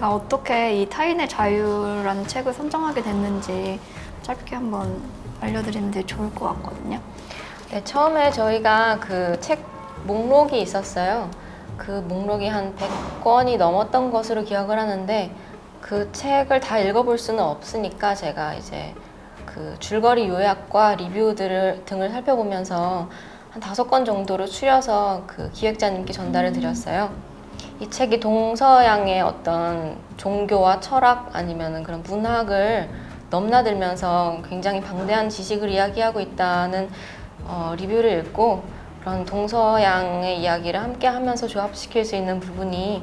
저희가 어떻게 이 타인의 자유라는 책을 선정하게 됐는지 짧게 한번 알려드리면 되게 좋을 것 같거든요. 네, 처음에 저희가 그 책 목록이 있었어요. 그 목록이 한 100권이 넘었던 것으로 기억을 하는데 그 책을 다 읽어볼 수는 없으니까 제가 이제 그 줄거리 요약과 리뷰들을 등을 살펴보면서 한 다섯 권 정도로 추려서 그 기획자님께 전달을 드렸어요. 이 책이 동서양의 어떤 종교와 철학 아니면은 그런 문학을 넘나들면서 굉장히 방대한 지식을 이야기하고 있다는 어, 리뷰를 읽고 그런 동서양의 이야기를 함께 하면서 조합시킬 수 있는 부분이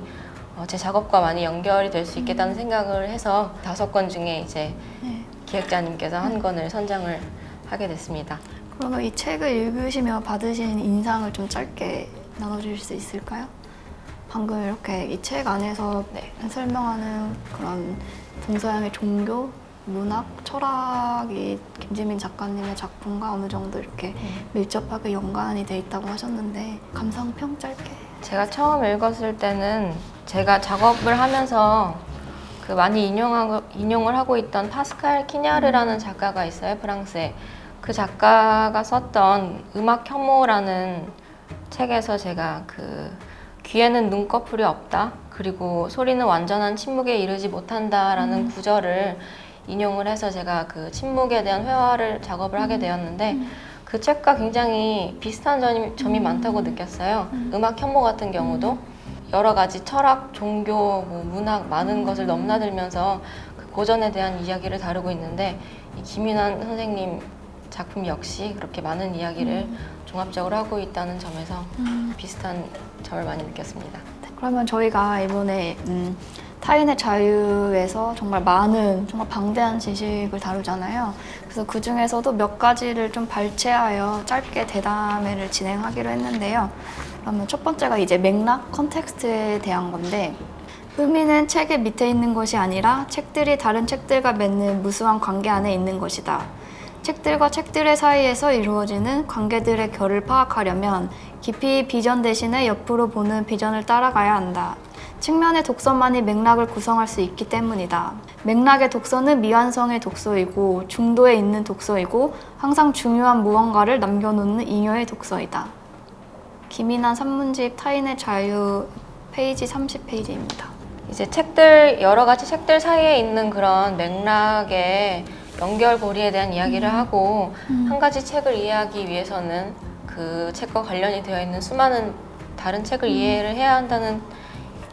어, 제 작업과 많이 연결이 될 수 있겠다는 생각을 해서 다섯 권 중에 이제 네. 기획자님께서 한 권을 선정을 하게 됐습니다. 그러면 이 책을 읽으시며 받으신 인상을 좀 짧게 나눠주실 수 있을까요? 방금 이렇게 이 책 안에서 네. 설명하는 그런 동서양의 종교, 문학, 철학이 김지민 작가님의 작품과 어느 정도 이렇게 밀접하게 연관이 돼 있다고 하셨는데 감상평 짧게. 제가 처음 읽었을 때는 제가 작업을 하면서 그 많이 인용하고, 인용을 하고 있던 파스칼 키냐르라는 작가가 있어요 프랑스에. 그 작가가 썼던 음악 혐오라는 책에서 제가 그 귀에는 눈꺼풀이 없다. 그리고 소리는 완전한 침묵에 이르지 못한다라는 구절을 인용을 해서 제가 그 침묵에 대한 회화를 작업을 하게 되었는데 그 책과 굉장히 비슷한 점이, 점이 많다고 느꼈어요. 음악 혐오 같은 경우도 여러 가지 철학, 종교, 뭐 문학 많은 것을 넘나들면서 그 고전에 대한 이야기를 다루고 있는데 이 김윤환 선생님 작품 역시 그렇게 많은 이야기를 종합적으로 하고 있다는 점에서 비슷한 점을 많이 느꼈습니다. 그러면 저희가 이번에 음, 타인의 자유에서 정말 많은 정말 방대한 지식을 다루잖아요. 그래서 그 중에서도 몇 가지를 좀 발췌하여 짧게 대담회를 진행하기로 했는데요. 그러면 첫 번째가 이제 맥락, 컨텍스트에 대한 건데 의미는 책의 밑에 있는 것이 아니라 책들이 다른 책들과 맺는 무수한 관계 안에 있는 것이다. 책들과 책들의 사이에서 이루어지는 관계들의 결을 파악하려면 깊이 비전 대신에 옆으로 보는 비전을 따라가야 한다. 측면의 독서만이 맥락을 구성할 수 있기 때문이다. 맥락의 독서는 미완성의 독서이고 중도에 있는 독서이고 항상 중요한 무언가를 남겨놓는 잉여의 독서이다. 김인한 산문집 타인의 자유 페이지 30페이지입니다. 이제 책들 여러 가지 책들 사이에 있는 그런 맥락의 연결고리에 대한 이야기를 하고 한 가지 책을 이해하기 위해서는 그 책과 관련이 되어 있는 수많은 다른 책을 이해를 해야 한다는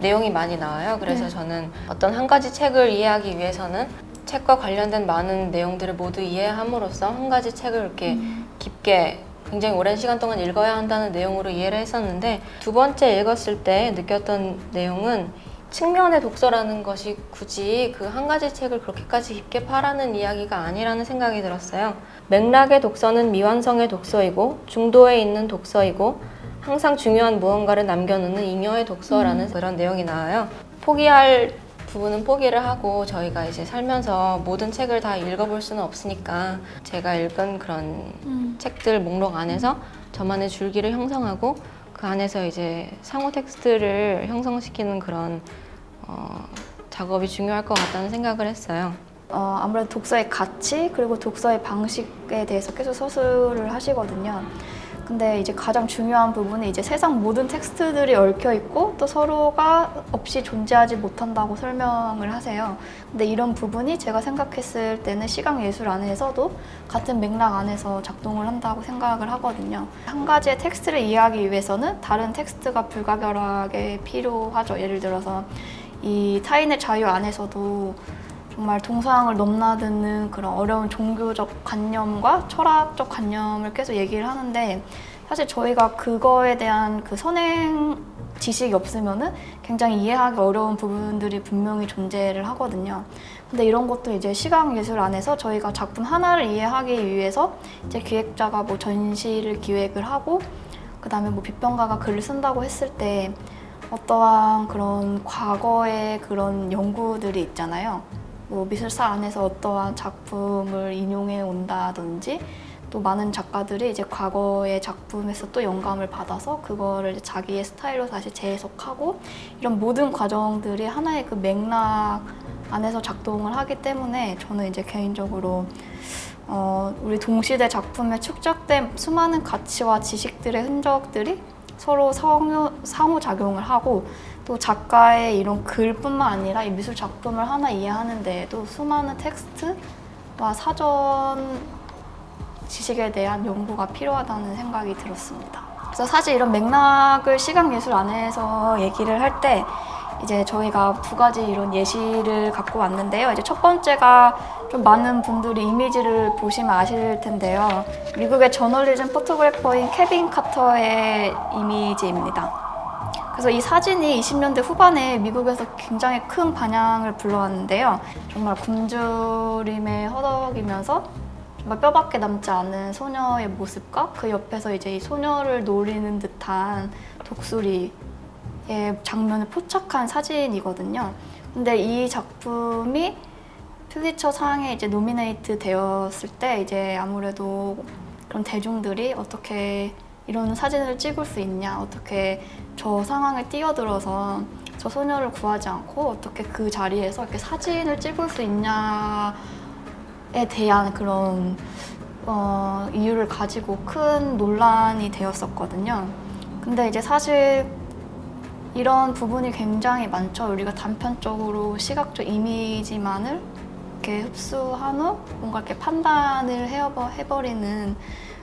내용이 많이 나와요. 그래서 네. 저는 어떤 한 가지 책을 이해하기 위해서는 책과 관련된 많은 내용들을 모두 이해함으로써 한 가지 책을 이렇게 깊게 굉장히 오랜 시간 동안 읽어야 한다는 내용으로 이해를 했었는데 두 번째 읽었을 때 느꼈던 내용은 측면의 독서라는 것이 굳이 그 한 가지 책을 그렇게까지 깊게 파라는 이야기가 아니라는 생각이 들었어요. 맥락의 독서는 미완성의 독서이고 중도에 있는 독서이고 항상 중요한 무언가를 남겨놓는 잉여의 독서라는 그런 내용이 나와요. 포기할 부분은 포기를 하고 저희가 이제 살면서 모든 책을 다 읽어볼 수는 없으니까 제가 읽은 그런 책들 목록 안에서 저만의 줄기를 형성하고 그 안에서 이제 상호 텍스트를 형성시키는 그런 어, 작업이 중요할 것 같다는 생각을 했어요. 어, 아무래도 독서의 가치 그리고 독서의 방식에 대해서 계속 서술을 하시거든요. 근데 이제 가장 중요한 부분이 이제 세상 모든 텍스트들이 얽혀 있고 또 서로가 없이 존재하지 못한다고 설명을 하세요. 근데 이런 부분이 제가 생각했을 때는 시각 예술 안에서도 같은 맥락 안에서 작동을 한다고 생각을 하거든요. 한 가지의 텍스트를 이해하기 위해서는 다른 텍스트가 불가결하게 필요하죠. 예를 들어서 이 타인의 자유 안에서도 정말 동서양을 넘나드는 그런 어려운 종교적 관념과 철학적 관념을 계속 얘기를 하는데 사실 저희가 그거에 대한 그 선행 지식이 없으면은 굉장히 이해하기 어려운 부분들이 분명히 존재를 하거든요. 근데 이런 것도 이제 시각 예술 안에서 저희가 작품 하나를 이해하기 위해서 이제 기획자가 뭐 전시를 기획을 하고 그다음에 뭐 비평가가 글을 쓴다고 했을 때 어떠한 그런 과거의 그런 연구들이 있잖아요. 뭐 미술사 안에서 어떠한 작품을 인용해 온다든지 또 많은 작가들이 이제 과거의 작품에서 또 영감을 받아서 그거를 자기의 스타일로 다시 재해석하고 이런 모든 과정들이 하나의 그 맥락 안에서 작동을 하기 때문에 저는 이제 개인적으로 어, 우리 동시대 작품에 축적된 수많은 가치와 지식들의 흔적들이 서로 상호, 상호작용을 하고 또 작가의 이런 글뿐만 아니라 이 미술 작품을 하나 이해하는 데에도 수많은 텍스트와 사전 지식에 대한 연구가 필요하다는 생각이 들었습니다. 그래서 사실 이런 맥락을 시각 예술 안에서 얘기를 할때 이제 저희가 두 가지 이런 예시를 갖고 왔는데요. 이제 첫 번째가 좀 많은 분들이 이미지를 보시면 아실 텐데요. 미국의 저널리즘 포토그래퍼인 케빈 카터의 이미지입니다. 그래서 이 사진이 20년대 후반에 미국에서 굉장히 큰 반향을 불러왔는데요. 정말 굶주림에 허덕이면서 정말 뼈밖에 남지 않은 소녀의 모습과 그 옆에서 이제 이 소녀를 노리는 듯한 독수리의 장면을 포착한 사진이거든요. 근데 이 작품이 필리처 상에 이제 노미네이트 되었을 때 이제 아무래도 그런 대중들이 어떻게 이런 사진을 찍을 수 있냐, 어떻게 저 상황에 뛰어들어서 저 소녀를 구하지 않고 어떻게 그 자리에서 이렇게 사진을 찍을 수 있냐에 대한 그런 어, 이유를 가지고 큰 논란이 되었었거든요. 근데 이제 사실 이런 부분이 굉장히 많죠. 우리가 단편적으로 시각적 이미지만을 이렇게 흡수한 후 뭔가 이렇게 판단을 해버- 해버리는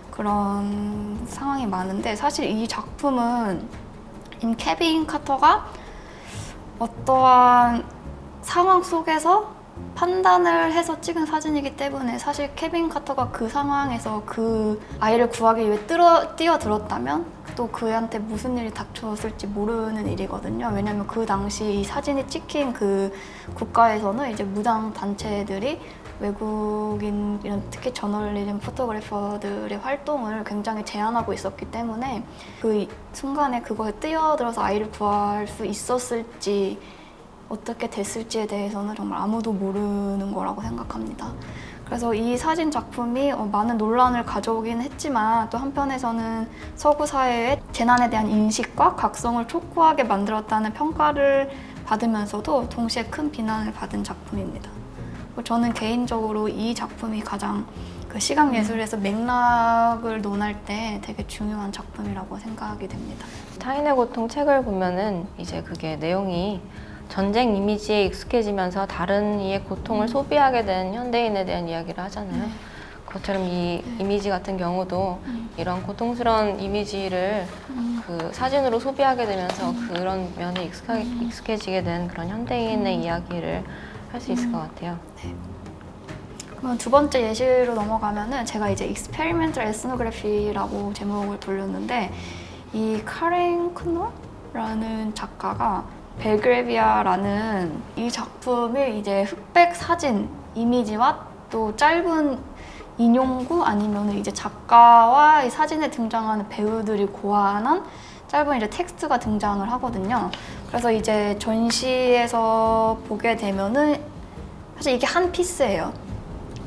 그런 상황이 많은데 사실 이 작품은 인 케빈 카터가 어떠한 상황 속에서 판단을 해서 찍은 사진이기 때문에 사실 케빈 카터가 그 상황에서 그 아이를 구하기 위해 뛰어, 뛰어들었다면 또 그한테 무슨 일이 닥쳤을지 모르는 일이거든요. 왜냐하면 그 당시 이 사진이 찍힌 그 국가에서는 이제 무장 단체들이 외국인 이런 특히 저널리즘 포토그래퍼들의 활동을 굉장히 제한하고 있었기 때문에 그 순간에 그거에 뛰어들어서 아이를 구할 수 있었을지 어떻게 됐을지에 대해서는 정말 아무도 모르는 거라고 생각합니다. 그래서 이 사진 작품이 어, 많은 논란을 가져오긴 했지만 또 한편에서는 서구 사회의 재난에 대한 인식과 각성을 촉구하게 만들었다는 평가를 받으면서도 동시에 큰 비난을 받은 작품입니다. 그리고 저는 개인적으로 이 작품이 가장 그 시각 예술에서 맥락을 논할 때 되게 중요한 작품이라고 생각이 됩니다. 타인의 고통 책을 보면은 이제 그게 내용이 전쟁 이미지에 익숙해지면서 다른 이의 고통을 소비하게 된 현대인에 대한 이야기를 하잖아요. 그것처럼 이 이미지 같은 경우도 이런 고통스러운 이미지를 그 사진으로 소비하게 되면서 그런 면에 익숙하게, 익숙해지게 된 그런 현대인의 이야기를 할 수 있을 것 같아요. 그럼 두 번째 예시로 넘어가면은 제가 이제 Experimental Ethnography라고 제목을 돌렸는데 이 카렌 크노라는 작가가 벨그레비아라는 이 작품을 이제 흑백 사진 이미지와 또 짧은 인용구 아니면 이제 작가와 이 사진에 등장하는 배우들이 고안한 짧은 이제 텍스트가 등장을 하거든요. 그래서 이제 전시에서 보게 되면은 사실 이게 한 피스예요.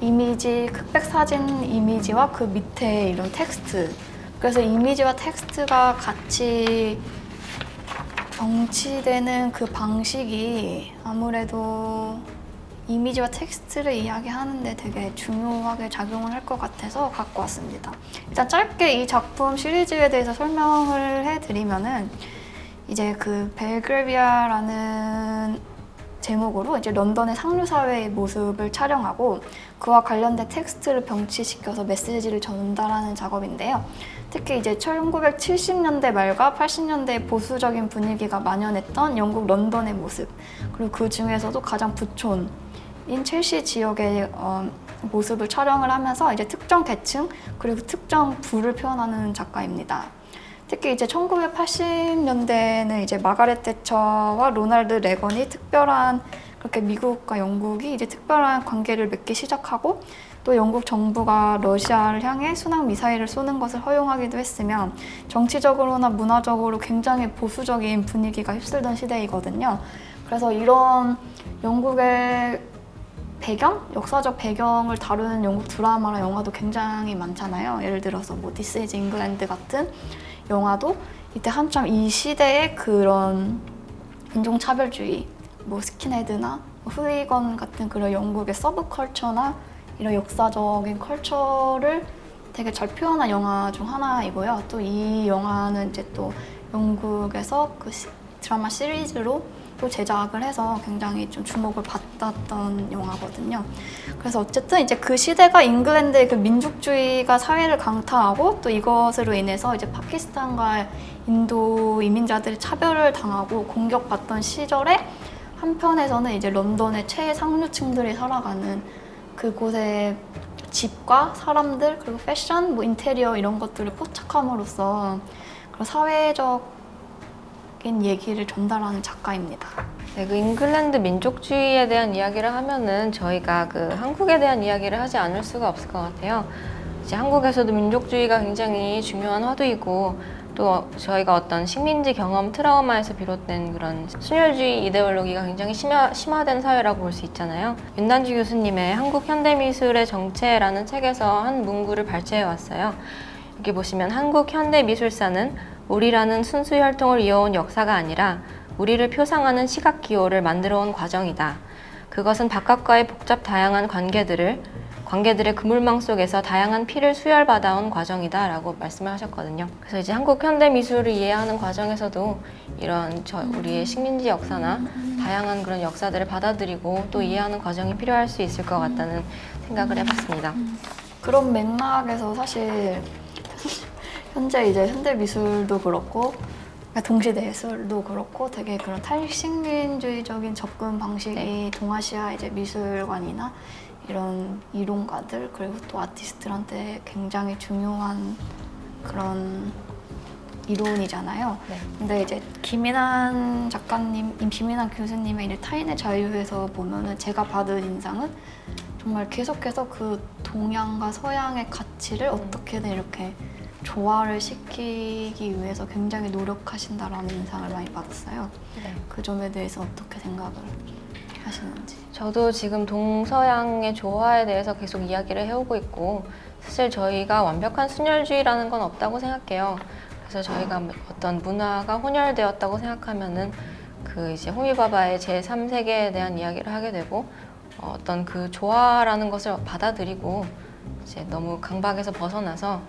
이미지, 흑백 사진 이미지와 그 밑에 이런 텍스트. 그래서 이미지와 텍스트가 같이 병치되는 그 방식이 아무래도 이미지와 텍스트를 이야기하는데 되게 중요하게 작용을 할 것 같아서 갖고 왔습니다. 일단 짧게 이 작품 시리즈에 대해서 설명을 해드리면은 이제 그 벨그레비아라는 제목으로 이제 런던의 상류 사회의 모습을 촬영하고 그와 관련된 텍스트를 병치시켜서 메시지를 전달하는 작업인데요. 특히 이제 1970년대 말과 80년대 보수적인 분위기가 만연했던 영국 런던의 모습 그리고 그 중에서도 가장 부촌인 첼시 지역의 어, 모습을 촬영을 하면서 이제 특정 계층 그리고 특정 부를 표현하는 작가입니다. 특히 이제 1980년대는 이제 마가렛 대처와 로날드 레건이 특별한 그렇게 미국과 영국이 이제 특별한 관계를 맺기 시작하고 또 영국 정부가 러시아를 향해 순항 미사일을 쏘는 것을 허용하기도 했으며 정치적으로나 문화적으로 굉장히 보수적인 분위기가 휩쓸던 시대이거든요. 그래서 이런 영국의 배경, 역사적 배경을 다루는 영국 드라마나 영화도 굉장히 많잖아요. 예를 들어서 뭐 This is England 같은 영화도 이때 한참 이 시대의 그런 인종차별주의, 뭐 스킨헤드나 뭐 후리건 같은 그런 영국의 서브컬처나 이런 역사적인 컬처를 되게 잘 표현한 영화 중 하나이고요. 또 이 영화는 이제 또 영국에서 그 시- 드라마 시리즈로 또 제작을 해서 굉장히 좀 주목을 받았던 영화거든요. 그래서 어쨌든 이제 그 시대가 잉글랜드의 그 민족주의가 사회를 강타하고 또 이것으로 인해서 이제 파키스탄과 인도 이민자들이 차별을 당하고 공격받던 시절에 한편에서는 이제 런던의 최상류층들이 살아가는 그곳의 집과 사람들 그리고 패션, 뭐 인테리어 이런 것들을 포착함으로써 그런 사회적 인 얘기를 전달하는 작가입니다. 네, 그 잉글랜드 민족주의에 대한 이야기를 하면은 저희가 그 한국에 대한 이야기를 하지 않을 수가 없을 것 같아요. 이제 한국에서도 민족주의가 굉장히 중요한 화두이고 또 저희가 어떤 식민지 경험 트라우마에서 비롯된 그런 순혈주의 이데올로기가 굉장히 심화, 심화된 사회라고 볼 수 있잖아요. 윤단주 교수님의 한국 현대미술의 정체라는 책에서 한 문구를 발췌해 왔어요. 여기 보시면 한국 현대미술사는 우리라는 순수 혈통을 이어온 역사가 아니라 우리를 표상하는 시각 기호를 만들어 온 과정이다. 그것은 바깥과의 복잡 다양한 관계들을 관계들의 그물망 속에서 다양한 피를 수혈받아온 과정이다 라고 말씀을 하셨거든요. 그래서 이제 한국 현대 미술을 이해하는 과정에서도 이런 저 우리의 식민지 역사나 다양한 그런 역사들을 받아들이고 또 이해하는 과정이 필요할 수 있을 것 같다는 생각을 해봤습니다. 그런 맥락에서 사실 현재 이제 현대 미술도 그렇고 그러니까 동시대 예술도 그렇고 되게 그런 탈식민주의적인 접근 방식이 네. 동아시아 이제 미술관이나 이런 이론가들 그리고 또 아티스트들한테 굉장히 중요한 그런 이론이잖아요. 네. 근데 이제 김인환 작가님, 김인환 교수님의 이제 타인의 자유에서 보면은 제가 받은 인상은 정말 계속해서 그 동양과 서양의 가치를 어떻게든 이렇게 조화를 시키기 위해서 굉장히 노력하신다라는 인상을 많이 받았어요. 네. 그 점에 대해서 어떻게 생각을 하시는지. 저도 지금 동서양의 조화에 대해서 계속 이야기를 해오고 있고 사실 저희가 완벽한 순혈주의라는 건 없다고 생각해요. 그래서 저희가 어떤 문화가 혼혈되었다고 생각하면은 그 이제 호미바바의 제3세계에 대한 이야기를 하게 되고 어, 어떤 그 조화라는 것을 받아들이고 이제 너무 강박에서 벗어나서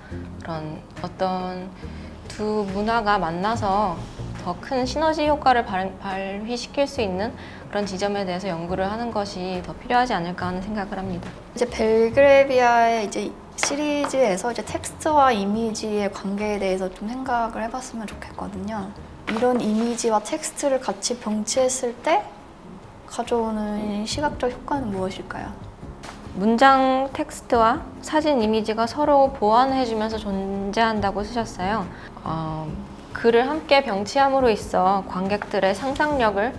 그런 어떤 두 문화가 만나서 더 큰 시너지 효과를 발, 발휘시킬 수 있는 그런 지점에 대해서 연구를 하는 것이 더 필요하지 않을까 하는 생각을 합니다. 이제 벨그레비아의 이제 시리즈에서 이제 텍스트와 이미지의 관계에 대해서 좀 생각을 해봤으면 좋겠거든요. 이런 이미지와 텍스트를 같이 병치했을 때 가져오는 시각적 효과는 무엇일까요? 문장 텍스트와 사진 이미지가 서로 보완해주면서 존재한다고 쓰셨어요. 어, 글을 함께 병치함으로 있어 관객들의 상상력을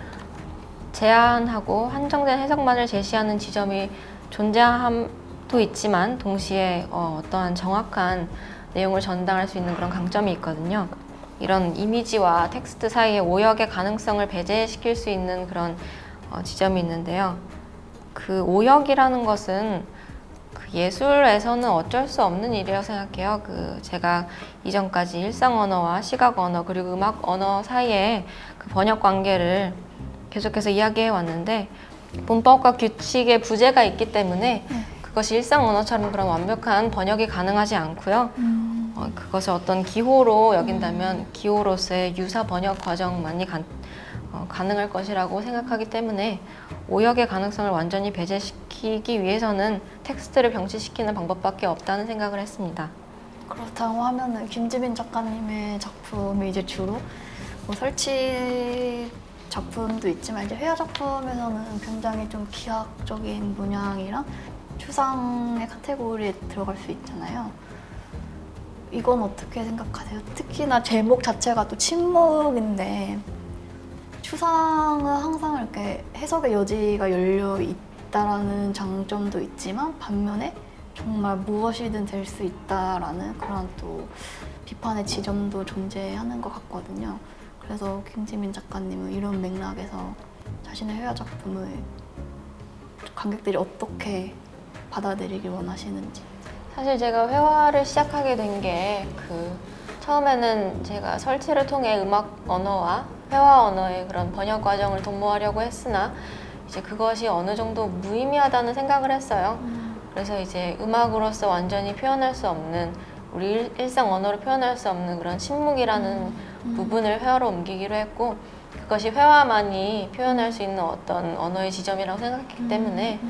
제한하고 한정된 해석만을 제시하는 지점이 존재함도 있지만 동시에 어, 어떠한 정확한 내용을 전달할 수 있는 그런 강점이 있거든요. 이런 이미지와 텍스트 사이의 오역의 가능성을 배제시킬 수 있는 그런 어, 지점이 있는데요. 그 오역이라는 것은 그 예술에서는 어쩔 수 없는 일이라고 생각해요. 그 제가 이전까지 일상 언어와 시각 언어 그리고 음악 언어 사이에 그 번역 관계를 계속해서 이야기해 왔는데 문법과 규칙의 부재가 있기 때문에 그것이 일상 언어처럼 그런 완벽한 번역이 가능하지 않고요. 어, 그것을 어떤 기호로 여긴다면 기호로서의 유사 번역 과정만이 가, 어, 가능할 것이라고 생각하기 때문에 오역의 가능성을 완전히 배제시키기 위해서는 텍스트를 병치시키는 방법밖에 없다는 생각을 했습니다. 그렇다고 하면은 김지민 작가님의 작품이 이제 주로 뭐 설치 작품도 있지만 이제 회화 작품에서는 굉장히 좀 기하학적인 문양이랑 추상의 카테고리에 들어갈 수 있잖아요. 이건 어떻게 생각하세요? 특히나 제목 자체가 또 침묵인데 추상은 항상 이렇게 해석의 여지가 열려 있다라는 장점도 있지만 반면에 정말 무엇이든 될 수 있다라는 그런 또 비판의 지점도 존재하는 것 같거든요. 그래서 김지민 작가님은 이런 맥락에서 자신의 회화 작품을 관객들이 어떻게 받아들이길 원하시는지. 사실 제가 회화를 시작하게 된 게 그 처음에는 제가 설치를 통해 음악 언어와 회화 언어의 그런 번역 과정을 도모하려고 했으나 이제 그것이 어느 정도 무의미하다는 생각을 했어요. 그래서 이제 음악으로서 완전히 표현할 수 없는 우리 일- 일상 언어로 표현할 수 없는 그런 침묵이라는 부분을 회화로 옮기기로 했고 그것이 회화만이 표현할 수 있는 어떤 언어의 지점이라고 생각했기 때문에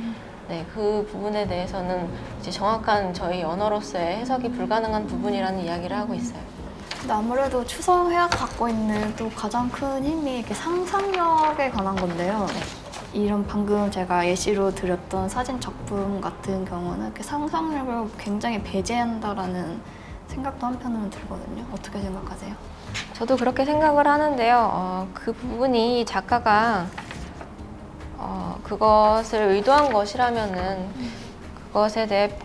네, 그 부분에 대해서는 이제 정확한 저희 언어로서의 해석이 불가능한 부분이라는 이야기를 하고 있어요. 근데 아무래도 추성 회화가 갖고 있는 또 가장 큰 힘이 이렇게 상상력에 관한 건데요. 이런 방금 제가 예시로 드렸던 사진 작품 같은 경우는 이렇게 상상력을 굉장히 배제한다라는 생각도 한편으로는 들거든요. 어떻게 생각하세요? 저도 그렇게 생각을 하는데요. 어, 그 부분이 작가가 어, 그것을 의도한 것이라면은 그것에 대해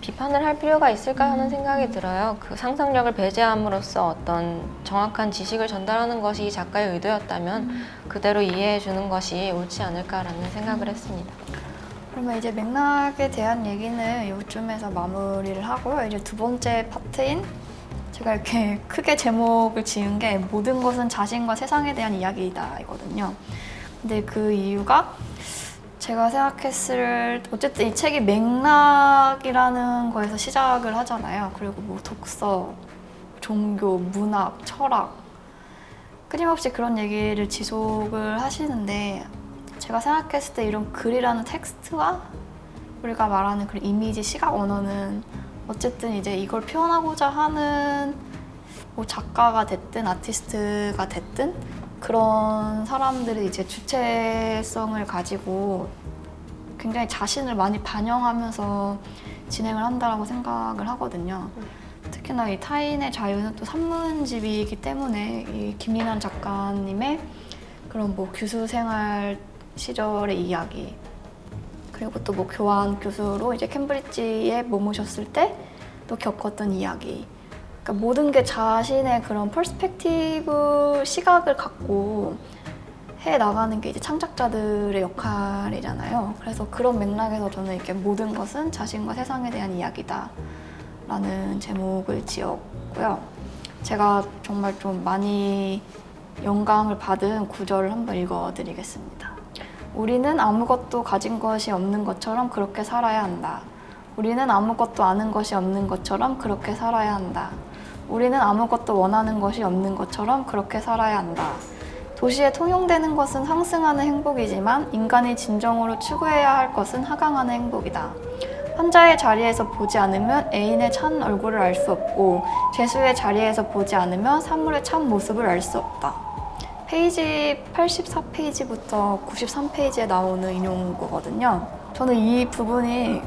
비판을 할 필요가 있을까 하는 생각이 들어요. 그 상상력을 배제함으로써 어떤 정확한 지식을 전달하는 것이 이 작가의 의도였다면 그대로 이해해 주는 것이 옳지 않을까라는 생각을 했습니다. 그러면 이제 맥락에 대한 얘기는 요쯤에서 마무리를 하고요. 이제 두 번째 파트인 제가 이렇게 크게 제목을 지은 게 모든 것은 자신과 세상에 대한 이야기이다 이거든요. 근데 그 이유가 제가 생각했을 어쨌든 이 책이 맥락이라는 거에서 시작을 하잖아요. 그리고 뭐 독서, 종교, 문학, 철학 끊임없이 그런 얘기를 지속을 하시는데 제가 생각했을 때 이런 글이라는 텍스트와 우리가 말하는 그런 이미지, 시각 언어는 어쨌든 이제 이걸 표현하고자 하는 뭐 작가가 됐든 아티스트가 됐든 그런 사람들이 이제 주체성을 가지고 굉장히 자신을 많이 반영하면서 진행을 한다라고 생각을 하거든요. 특히나 이 타인의 자유는 또 산문집이기 때문에 이 김민환 작가님의 그런 뭐 교수 생활 시절의 이야기 그리고 또 뭐 교환 교수로 이제 캠브리지에 머무셨을 때 또 겪었던 이야기 그러니까 모든 게 자신의 그런 퍼스펙티브 시각을 갖고 해 나가는 게 이제 창작자들의 역할이잖아요. 그래서 그런 맥락에서 저는 이렇게 모든 것은 자신과 세상에 대한 이야기다. 라는 제목을 지었고요. 제가 정말 좀 많이 영감을 받은 구절을 한번 읽어드리겠습니다. 우리는 아무것도 가진 것이 없는 것처럼 그렇게 살아야 한다. 우리는 아무것도 아는 것이 없는 것처럼 그렇게 살아야 한다. 우리는 아무것도 원하는 것이 없는 것처럼 그렇게 살아야 한다. 도시에 통용되는 것은 상승하는 행복이지만 인간이 진정으로 추구해야 할 것은 하강하는 행복이다. 환자의 자리에서 보지 않으면 애인의 참 얼굴을 알 수 없고 죄수의 자리에서 보지 않으면 사물의 참 모습을 알 수 없다. 페이지 84페이지부터 93페이지에 나오는 인용구거든요. 저는 이 부분이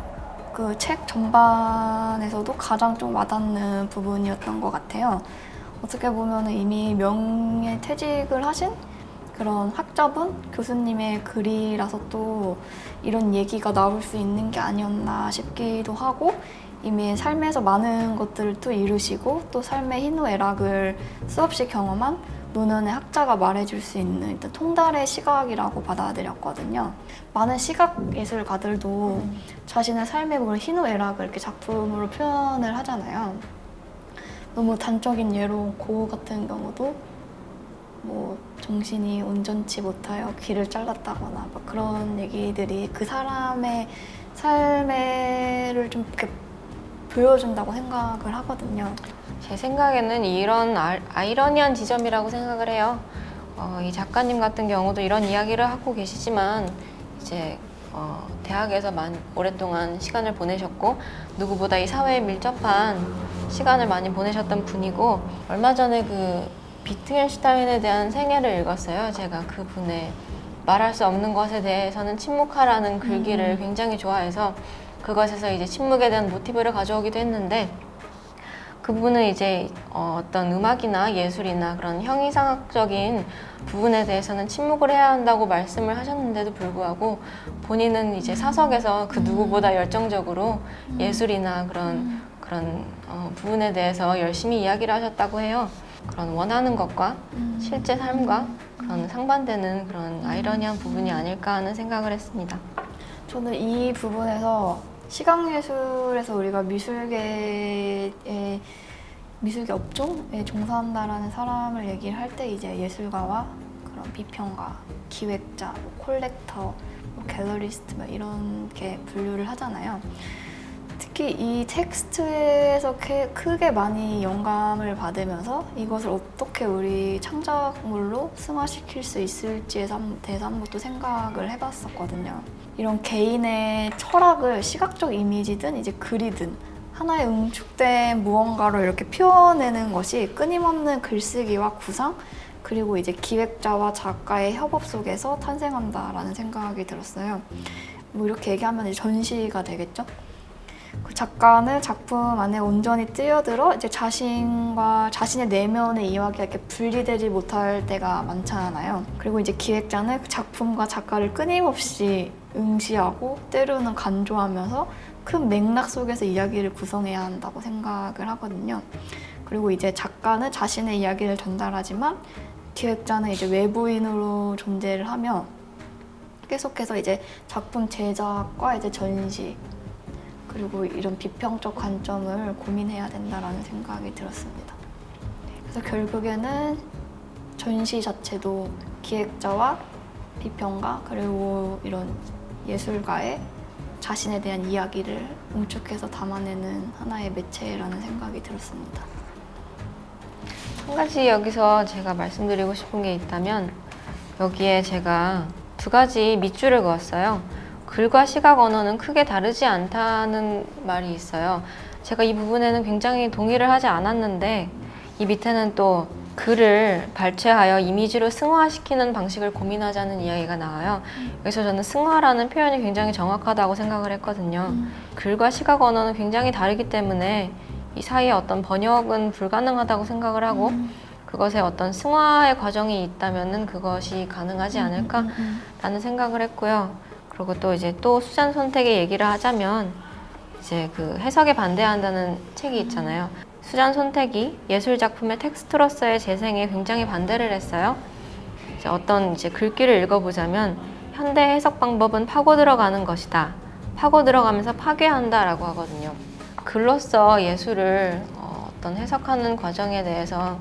그 책 전반에서도 가장 좀 와닿는 부분이었던 것 같아요. 어떻게 보면 이미 명예 퇴직을 하신 그런 학자분 교수님의 글이라서 또 이런 얘기가 나올 수 있는 게 아니었나 싶기도 하고 이미 삶에서 많은 것들을 또 이루시고 또 삶의 희노애락을 수없이 경험한 노년의 학자가 말해줄 수 있는 일단 통달의 시각이라고 받아들였거든요. 많은 시각 예술가들도 자신의 삶의 뭐 희노애락을 이렇게 작품으로 표현을 하잖아요. 너무 단적인 예로 고 같은 경우도 뭐 정신이 온전치 못하여 귀를 잘랐다거나 막 그런 얘기들이 그 사람의 삶을 좀 이렇게 보여준다고 생각을 하거든요. 제 생각에는 이런 아- 아이러니한 지점이라고 생각을 해요. 어, 이 작가님 같은 경우도 이런 이야기를 하고 계시지만 이제 어, 대학에서 만, 오랫동안 시간을 보내셨고 누구보다 이 사회에 밀접한 시간을 많이 보내셨던 분이고 얼마 전에 그 비트겐슈타인에 대한 생애를 읽었어요. 제가 그 분의 말할 수 없는 것에 대해서는 침묵하라는 글귀를 굉장히 좋아해서 그것에서 이제 침묵에 대한 모티브를 가져오기도 했는데 그분은 이제 어, 어떤 음악이나 예술이나 그런 형이상학적인 부분에 대해서는 침묵을 해야 한다고 말씀을 하셨는데도 불구하고 본인은 이제 사석에서 그 누구보다 열정적으로 예술이나 그런 그런 어, 부분에 대해서 열심히 이야기를 하셨다고 해요. 그런 원하는 것과 실제 삶과 그런 상반되는 그런 아이러니한 부분이 아닐까 하는 생각을 했습니다. 저는 이 부분에서 시각예술에서 우리가 미술계의 미술계 업종에 종사한다라는 사람을 얘기를 할 때 이제 예술가와 그런 비평가, 기획자, 뭐 콜렉터, 뭐 갤러리스트 뭐 이렇게 분류를 하잖아요. 특히 이 텍스트에서 크- 크게 많이 영감을 받으면서 이것을 어떻게 우리 창작물로 승화시킬 수 있을지에 한- 대해서 한 번도 생각을 해봤었거든요. 이런 개인의 철학을 시각적 이미지든 이제 글이든 하나의 응축된 무언가로 이렇게 표현하는 것이 끊임없는 글쓰기와 구상 그리고 이제 기획자와 작가의 협업 속에서 탄생한다라는 생각이 들었어요. 뭐 이렇게 얘기하면 전시가 되겠죠. 그 작가는 작품 안에 온전히 뛰어들어 이제 자신과 자신의 내면의 이야기가 이렇게 분리되지 못할 때가 많잖아요. 그리고 이제 기획자는 그 작품과 작가를 끊임없이 응시하고 때로는 간조하면서 큰 맥락 속에서 이야기를 구성해야 한다고 생각을 하거든요. 그리고 이제 작가는 자신의 이야기를 전달하지만 기획자는 이제 외부인으로 존재를 하며 계속해서 이제 작품 제작과 이제 전시 그리고 이런 비평적 관점을 고민해야 된다라는 생각이 들었습니다. 네, 그래서 결국에는 전시 자체도 기획자와 비평가 그리고 이런 예술가의 자신에 대한 이야기를 응축해서 담아내는 하나의 매체라는 생각이 들었습니다. 한 가지 여기서 제가 말씀드리고 싶은 게 있다면 여기에 제가 두 가지 밑줄을 그었어요. 글과 시각 언어는 크게 다르지 않다는 말이 있어요. 제가 이 부분에는 굉장히 동의를 하지 않았는데 이 밑에는 또 글을 발췌하여 이미지로 승화시키는 방식을 고민하자는 이야기가 나와요. 그래서 저는 승화라는 표현이 굉장히 정확하다고 생각을 했거든요. 글과 시각 언어는 굉장히 다르기 때문에 이 사이에 어떤 번역은 불가능하다고 생각을 하고 그것에 어떤 승화의 과정이 있다면은 그것이 가능하지 않을까라는 생각을 했고요. 그리고 또 이제 또 수잔 선택의 얘기를 하자면 이제 그 해석에 반대한다는 책이 있잖아요. 수잔 선택이 예술 작품의 텍스트로서의 재생에 굉장히 반대를 했어요. 이제 어떤 이제 글귀를 읽어보자면 현대 해석 방법은 파고 들어가는 것이다. 파고 들어가면서 파괴한다라고 하거든요. 글로써 예술을 어, 어떤 해석하는 과정에 대해서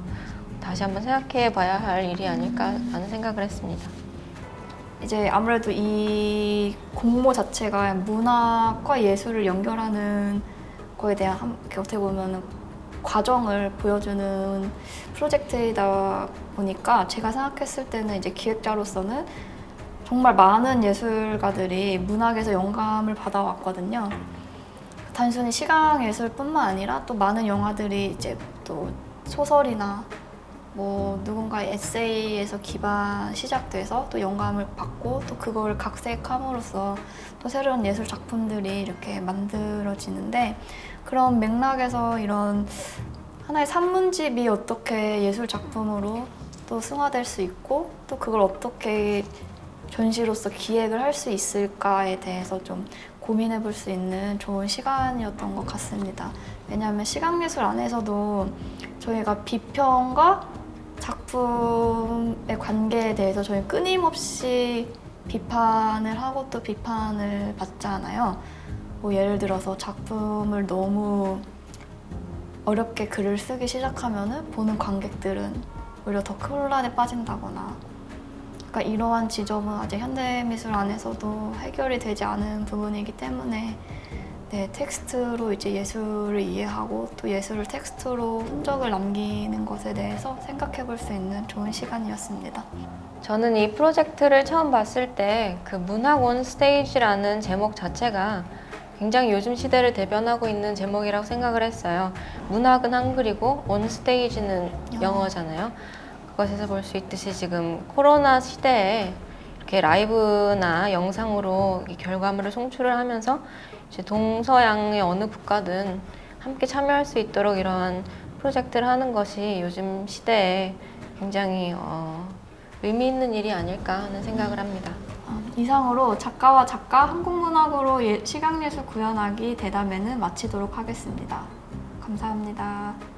다시 한번 생각해 봐야 할 일이 아닐까라는 생각을 했습니다. 이제 아무래도 이 공모 자체가 문학과 예술을 연결하는 거에 대한 한, 어떻게 보면 과정을 보여주는 프로젝트이다 보니까 제가 생각했을 때는 이제 기획자로서는 정말 많은 예술가들이 문학에서 영감을 받아왔거든요. 단순히 시각 예술뿐만 아니라 또 많은 영화들이 이제 또 소설이나 뭐 누군가의 에세이에서 기반 시작돼서 또 영감을 받고 또 그걸 각색함으로써 또 새로운 예술 작품들이 이렇게 만들어지는데 그런 맥락에서 이런 하나의 산문집이 어떻게 예술 작품으로 또 승화될 수 있고 또 그걸 어떻게 전시로서 기획을 할 수 있을까에 대해서 좀 고민해 볼 수 있는 좋은 시간이었던 것 같습니다. 왜냐하면 시각예술 안에서도 저희가 비평과 작품의 관계에 대해서 저희 끊임없이 비판을 하고 또 비판을 받잖아요. 뭐 예를 들어서 작품을 너무 어렵게 글을 쓰기 시작하면은 보는 관객들은 오히려 더 혼란에 빠진다거나 그러니까 이러한 지점은 아직 현대미술 안에서도 해결이 되지 않은 부분이기 때문에 네, 텍스트로 이제 예술을 이해하고 또 예술을 텍스트로 흔적을 남기는 것에 대해서 생각해 볼 수 있는 좋은 시간이었습니다. 저는 이 프로젝트를 처음 봤을 때 그 문학 온 스테이지라는 제목 자체가 굉장히 요즘 시대를 대변하고 있는 제목이라고 생각을 했어요. 문학은 한글이고 온 스테이지는 영어잖아요. 그것에서 볼 수 있듯이 지금 코로나 시대에 이렇게 라이브나 영상으로 이 결과물을 송출을 하면서 동서양의 어느 국가든 함께 참여할 수 있도록 이러한 프로젝트를 하는 것이 요즘 시대에 굉장히 어, 의미 있는 일이 아닐까 하는 생각을 합니다. 어, 이상으로 작가와 작가 한국문학으로 예- 시각예술 구현하기 대담회는 마치도록 하겠습니다. 감사합니다.